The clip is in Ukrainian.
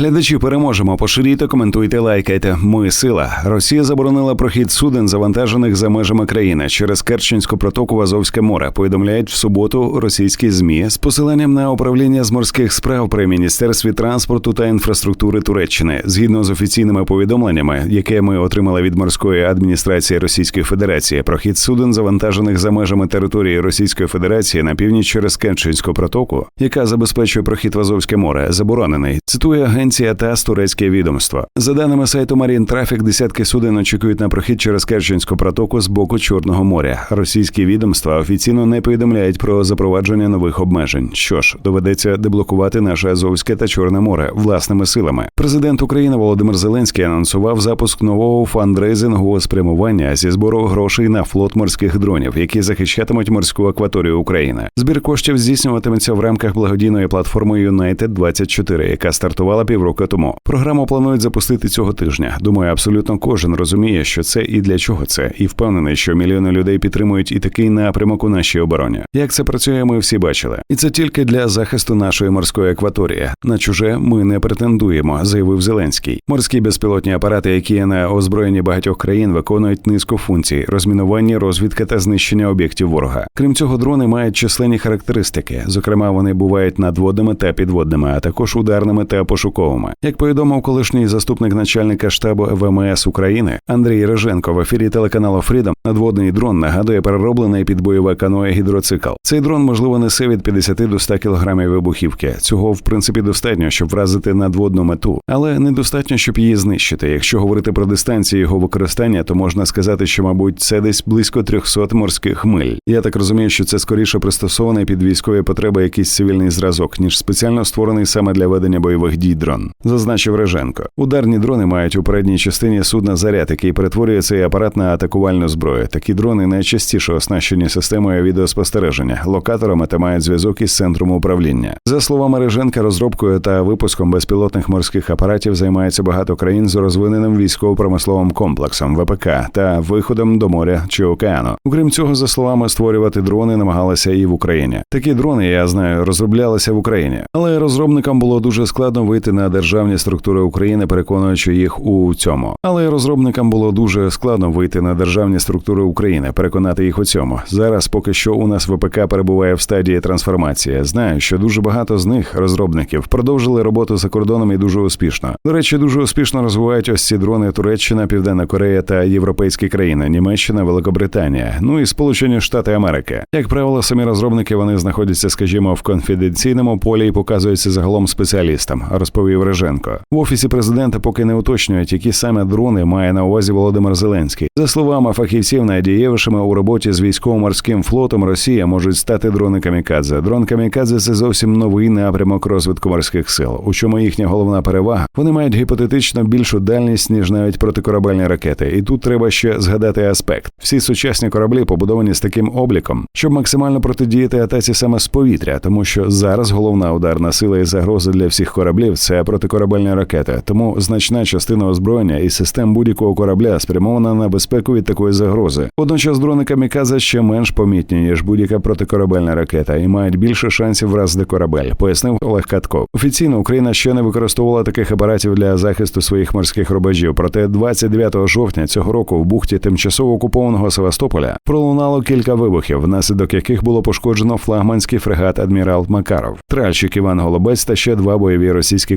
Глядачі переможемо. Поширюйте, коментуйте, лайкайте. Ми сила. Росія заборонила прохід суден, завантажених за межами країни через Керченську протоку в Азовське море. Повідомляють в суботу російські змі з посиланням на управління з морських справ при міністерстві транспорту та інфраструктури Туреччини. Згідно з офіційними повідомленнями, яке ми отримали від морської адміністрації Російської Федерації, прохід суден, завантажених за межами території Російської Федерації на північ через Керченську протоку, яка забезпечує прохід в Азовське море, заборонений. Цитує агенція ТАСС турецьке відомство. За даними сайту Марін Трафік, десятки суден очікують на прохід через Керченську протоку з боку Чорного моря. Російські відомства офіційно не повідомляють про запровадження нових обмежень. Що ж, доведеться деблокувати наше Азовське та Чорне море власними силами. Президент України Володимир Зеленський анонсував запуск нового фандрейзингового спрямування зі збору грошей на флот морських дронів, які захищатимуть морську акваторію України. Збір коштів здійснюватиметься в рамках благодійної платформи United 24 яка стартувала півроку тому. Програму планують запустити цього тижня. Думаю, абсолютно кожен розуміє, що це і для чого це, і впевнений, що мільйони людей підтримують і такий напрямок у нашій обороні. Як це працює, ми всі бачили, і це тільки для захисту нашої морської акваторії. На чуже ми не претендуємо, заявив Зеленський. Морські безпілотні апарати, які є на озброєнні багатьох країн, виконують низку функцій: розмінування, розвідка та знищення об'єктів ворога. Крім цього, дрони мають численні характеристики. Зокрема, вони бувають надводними та підводними, а також ударними та пошуковими. Як повідомив колишній заступник начальника штабу ВМС України Андрій Реженко в ефірі телеканалу Фрідом, надводний дрон нагадує перероблений під бойове каноє гідроцикл. Цей дрон можливо несе від 50 до 100 кілограмів вибухівки. Цього в принципі достатньо, щоб вразити надводну мету, але недостатньо, щоб її знищити. Якщо говорити про дистанцію його використання, то можна сказати, що мабуть це десь близько 300 морських миль. Я так розумію, що це скоріше пристосований під військові потреби якийсь цивільний зразок, ніж спеціально створений саме для ведення бойових дій дрон, зазначив Реженко. Ударні дрони мають у передній частині судна заряд, який перетворює цей апарат на атакувальну зброю. Такі дрони найчастіше оснащені системою відеоспостереження, локаторами та мають зв'язок із центром управління. За словами Реженка, розробкою та випуском безпілотних морських апаратів займається багато країн з розвиненим військово-промисловим комплексом ВПК та виходом до моря чи океану. Окрім цього, за словами створювати дрони намагалися і в Україні. Такі дрони, я знаю, розроблялися в Україні, але розробникам було дуже складно вийти на державні структури України, переконуючи їх у цьому. Але розробникам було дуже складно вийти на державні структури України, переконати їх у цьому. Зараз поки що у нас ВПК перебуває в стадії трансформації. Знаю, що дуже багато з них розробників продовжили роботу за кордоном і дуже успішно. До речі, дуже успішно розвивають ось ці дрони Туреччина, Південна Корея та європейські країни, Німеччина, Великобританія, ну і Сполучені Штати Америки. Як правило, самі розробники вони знаходяться, скажімо, в конфіденційному полі і показуються загалом спеціалістам, Реженко. В офісі президента поки не уточнюють, які саме дрони має на увазі Володимир Зеленський. За словами фахівців, найдієвішими у роботі з військово-морським флотом Росія можуть стати дрони камікадзе. Дрон камікадзе це зовсім новий напрямок розвитку морських сил. У чому їхня головна перевага? Вони мають гіпотетично більшу дальність ніж навіть протикорабельні ракети. І тут треба ще згадати аспект: всі сучасні кораблі побудовані з таким обліком, щоб максимально протидіяти атаці саме з повітря, тому що зараз головна ударна сила і загроза для всіх кораблів це протикорабельні ракети. Тому значна частина озброєння і систем будь-якого корабля спрямована на безпеку від такої загрози. Водночас дрони камікадзе ще менш помітні ніж будь-яка протикорабельна ракета, і мають більше шансів вразити корабель, пояснив Олег Катко. Офіційно Україна ще не використовувала таких апаратів для захисту своїх морських рубежів. Проте 29 жовтня цього року в бухті тимчасово окупованого Севастополя пролунало кілька вибухів, внаслідок яких було пошкоджено флагманський фрегат адмірал Макаров, тральщик Іван Голубець та ще два бойові російські